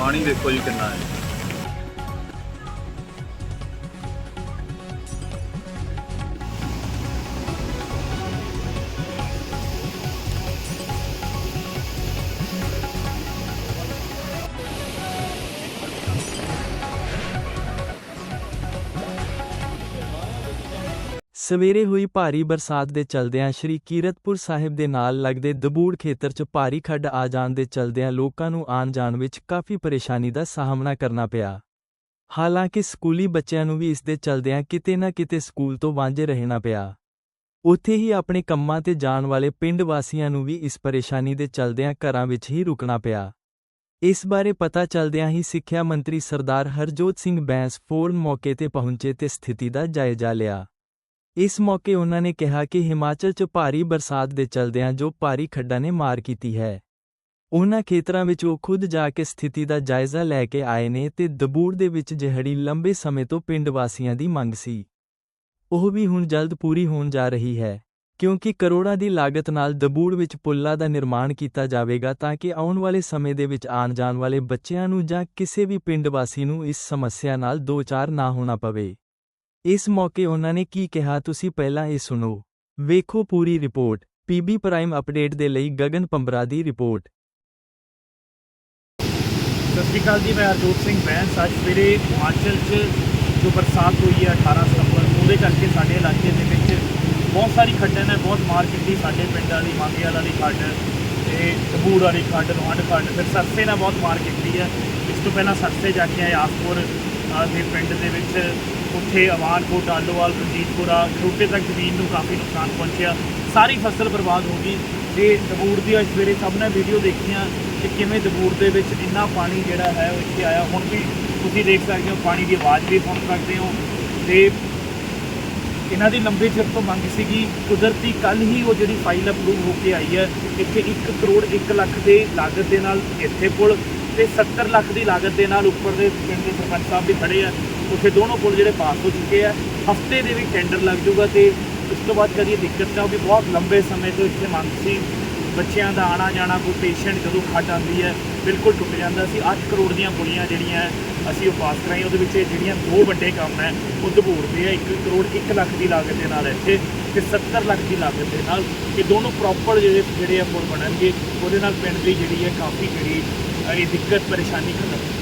ਪਾਣੀ ਦੇਖੋ ਜੀ ਕਿੰਨਾ ਹੈ। ਸਵੇਰੇ ਹੋਈ ਭਾਰੀ ਬਰਸਾਤ ਦੇ ਚਲਦਿਆਂ ਸ਼੍ਰੀ ਕੀਰਤਪੁਰ ਸਾਹਿਬ ਦੇ ਨਾਲ ਲੱਗਦੇ ਦਬੂੜ ਖੇਤਰ 'ਚ ਭਾਰੀ ਖੱਡ ਆ ਜਾਣ ਦੇ ਚਲਦਿਆਂ ਲੋਕਾਂ ਨੂੰ ਆਉਣ ਜਾਣ ਵਿੱਚ ਕਾਫੀ ਪਰੇਸ਼ਾਨੀ ਦਾ ਸਾਹਮਣਾ ਕਰਨਾ ਪਿਆ। ਹਾਲਾਂਕਿ ਸਕੂਲੀ ਬੱਚਿਆਂ ਨੂੰ ਵੀ ਇਸ ਦੇ ਚਲਦਿਆਂ ਕਿਤੇ ਨਾ ਕਿਤੇ ਸਕੂਲ ਤੋਂ ਵਾਂਝੇ ਰਹਿਣਾ ਪਿਆ। ਉੱਥੇ ਹੀ ਆਪਣੇ ਕੰਮਾਂ ਤੇ ਜਾਣ ਵਾਲੇ ਪਿੰਡ ਵਾਸੀਆਂ ਨੂੰ ਵੀ ਇਸ ਪਰੇਸ਼ਾਨੀ ਦੇ ਚਲਦਿਆਂ ਘਰਾਂ ਵਿੱਚ ਹੀ ਰੁਕਣਾ ਪਿਆ। ਇਸ ਬਾਰੇ ਪਤਾ ਚਲਦਿਆਂ ਹੀ ਸਿੱਖਿਆ ਮੰਤਰੀ ਸਰਦਾਰ ਹਰਜੋਤ ਸਿੰਘ ਬੈਂਸ ਫੋਰਨ ਮੌਕੇ ਤੇ ਪਹੁੰਚੇ ਤੇ ਸਥਿਤੀ ਦਾ ਜਾਇਜ਼ਾ ਲਿਆ। ਇਸ ਮੌਕੇ ਉਹਨਾਂ ਨੇ ਕਿਹਾ ਕਿ ਹਿਮਾਚਲ 'ਚ ਭਾਰੀ ਬਰਸਾਤ ਦੇ ਚਲਦਿਆਂ ਜੋ ਭਾਰੀ ਖੱਡਾਂ ਨੇ ਮਾਰ ਕੀਤੀ ਹੈ। ਉਹਨਾਂ ਖੇਤਰਾਂ ਵਿੱਚ ਉਹ ਖੁਦ ਜਾ ਕੇ ਸਥਿਤੀ ਦਾ ਜਾਇਜ਼ਾ ਲੈ ਕੇ ਆਏ ਨੇ ਤੇ ਦਬੂੜ ਦੇ ਵਿੱਚ ਜਿਹੜੀ ਲੰਬੇ ਸਮੇਂ ਤੋਂ ਪਿੰਡ ਵਾਸੀਆਂ ਦੀ ਮੰਗ ਸੀ। ਉਹ ਵੀ ਹੁਣ ਜਲਦ ਪੂਰੀ ਹੋਣ ਜਾ ਰਹੀ ਹੈ, ਕਿਉਂਕਿ ਕਰੋੜਾਂ ਦੀ ਲਾਗਤ ਨਾਲ ਦਬੂੜ ਵਿੱਚ ਪੁੱਲਾਂ ਦਾ ਨਿਰਮਾਣ ਕੀਤਾ ਜਾਵੇਗਾ ਤਾਂ ਕਿ ਆਉਣ ਵਾਲੇ ਸਮੇਂ ਦੇ ਵਿੱਚ ਆਉਣ ਜਾਣ ਵਾਲੇ ਬੱਚਿਆਂ ਨੂੰ ਜਾਂ ਕਿਸੇ ਵੀ ਪਿੰਡ ਵਾਸੀ ਨੂੰ ਇਸ ਸਮੱਸਿਆ ਨਾਲ ਦੋ ਚਾਰ ਨਾ ਹੋਣਾ ਪਵੇ। ਇਸ ਮੌਕੇ ਉਹਨਾਂ ਨੇ ਕੀ ਕਿਹਾ, ਤੁਸੀਂ ਪਹਿਲਾਂ ਇਹ ਸੁਣੋ। ਵੇਖੋ ਪੂਰੀ report. P B prime update ਦੇ ਲਈ ਗਗਨ ਪੰਬਰਾ ਦੀ ਰਿਪੋਰਟ। ਸਤਿ ਸ਼੍ਰੀ ਅਕਾਲ ਜੀ, ਮੈਂ ਹਰਜੋਤ ਸਿੰਘ ਬੈਂਸ। ਅੱਜ ਸਵੇਰੇ ਹਿਮਾਚਲ 'ਚ ਜੋ ਬਰਸਾਤ ਹੋਈ ਹੈ 18 ਸਤੰਬਰ ਉਹਦੇ ਕਰਕੇ ਸਾਡੇ ਇਲਾਕੇ ਦੇ ਵਿੱਚ ਬਹੁਤ ਸਾਰੀ ਖੱਡਾਂ ਨੇ, ਬਹੁਤ ਮਾਰ ਕੀਤੀ ਸਾਡੇ ਪਿੰਡ ਵਾਲੀ ਮੰਗੇ ਵਾਲੀ ਖੱਡ ਤੇ ਤਬੂੜ ਵਾਲੀ ਖੱਡ ਰੋਹੰਡ ਖੱਡ, ਫਿਰ ਸਰਸੇ ਨਾਲ ਬਹੁਤ ਮਾਰ ਕੀਤੀ ਹੈ। ਇਸ ਤੋਂ ਪਹਿਲਾਂ ਸਰਸੇ ਜਾ ਕੇ ਆਏ ਆਸਪੁਰ ਦੇ ਪਿੰਡ ਦੇ ਵਿੱਚ। ਉੱਥੇ ਅਵਾਨਕੋਟ ਆਲੋਵਾਲ ਰਣਜੀਤਪੁਰਾ ਛੋਟੇ ਤੱਕ ਜ਼ਮੀਨ ਨੂੰ ਕਾਫੀ ਨੁਕਸਾਨ ਪਹੁੰਚਿਆ। ਸਾਰੀ ਫਸਲ ਬਰਬਾਦ ਹੋ ਗਈ। ਤੇ ਦਬੂੜ ਦੀ ਅੱਜ ਸਵੇਰੇ ਸਭ ਨੇ ਵੀਡੀਓ ਦੇਖੀਆਂ ਕਿ ਕਿਵੇਂ ਦਬੂੜ ਦੇ ਵਿੱਚ ਇੰਨਾ ਪਾਣੀ ਜਿਹੜਾ ਹੈ ਉਹ ਇੱਥੇ ਆਇਆ। ਹੁਣ ਵੀ ਤੁਸੀਂ ਦੇਖ ਸਕਦੇ ਹੋ, ਪਾਣੀ ਦੀ ਆਵਾਜ਼ ਵੀ ਸੁਣ ਸਕਦੇ ਹੋ। ਤੇ ਇਹਨਾਂ ਦੀ ਲੰਬੇ ਚਿਰ ਤੋਂ ਮੰਗ ਸੀਗੀ, ਕੁਦਰਤੀ ਕੱਲ ਹੀ ਉਹ ਜਿਹੜੀ ਫਾਈਲ ਅਪਰੂਵ ਹੋ ਕੇ ਆਈ ਹੈ, ਇੱਥੇ 1 ਕਰੋੜ 1 ਲੱਖ ਦੇ ਲਾਗਤ ਦੇ ਨਾਲ ਇੱਥੇ ਪੁਲ ਤੇ 70 ਲੱਖ ਦੀ ਲਾਗਤ ਦੇ ਨਾਲ ਉੱਪਰ ਦੇ ਪਿੰਡ ਦੇ ਸਰਪੰਚ ਸਾਹਿਬ ਵੀ ਖੜੇ ਆ। ਉੱਥੇ ਦੋਨੋਂ ਪੁਲ ਜਿਹੜੇ ਪਾਸ ਹੋ ਚੁੱਕੇ ਆ। ਹਫ਼ਤੇ ਦੇ ਵਿੱਚ ਟੈਂਡਰ ਲੱਗ ਜਾਊਗਾ ਤੇ ਉਸ ਤੋਂ ਬਾਅਦ ਕਦੀ ਇਹ ਦਿੱਕਤ ਨਾ ਹੋਵੇ ਬਹੁਤ ਲੰਬੇ ਸਮੇਂ ਤੋਂ ਇੱਥੇ ਮੰਗ ਸੀ ਬੱਚਿਆਂ ਦਾ ਆਣਾ ਜਾਣਾ ਕੋਈ ਪੇਸ਼ੈਂਟ ਜਦੋਂ ਖੱਟ ਆਉਂਦੀ ਹੈ, ਬਿਲਕੁਲ ਟੁੱਟ ਜਾਂਦਾ ਸੀ। 8 ਕਰੋੜ ਦੀਆਂ ਪੁਲੀਆਂ ਜਿਹੜੀਆਂ ਅਸੀਂ ਉਹ ਪਾਸ ਕਰਾਈਆਂ, ਉਹਦੇ ਵਿੱਚ ਇਹ ਜਿਹੜੀਆਂ ਦੋ ਵੱਡੇ ਕੰਮ ਹੈ, ਉਹ ਦਬੋੜਦੇ ਆ। 1 ਕਰੋੜ 1 ਲੱਖ ਦੀ ਲਾਗਤ ਦੇ ਨਾਲ ਇੱਥੇ ਤੇ 70 ਲੱਖ ਦੀ ਲਾਗਤ ਦੇ ਨਾਲ ਇਹ ਦੋਨੋਂ ਪ੍ਰੋਪਰ ਜਿਹੜੇ ਜਿਹੜੇ ਆ ਪੁਲ ਬਣਨਗੇ, ਉਹਦੇ ਨਾਲ ਪਿੰਡ ਦੀ ਜਿਹੜੀ ਹੈ ਕਾਫੀ ਜਿਹੜੀ ਇਹ ਦਿੱਕਤ, ਪਰੇਸ਼ਾਨੀ ਖਤਮ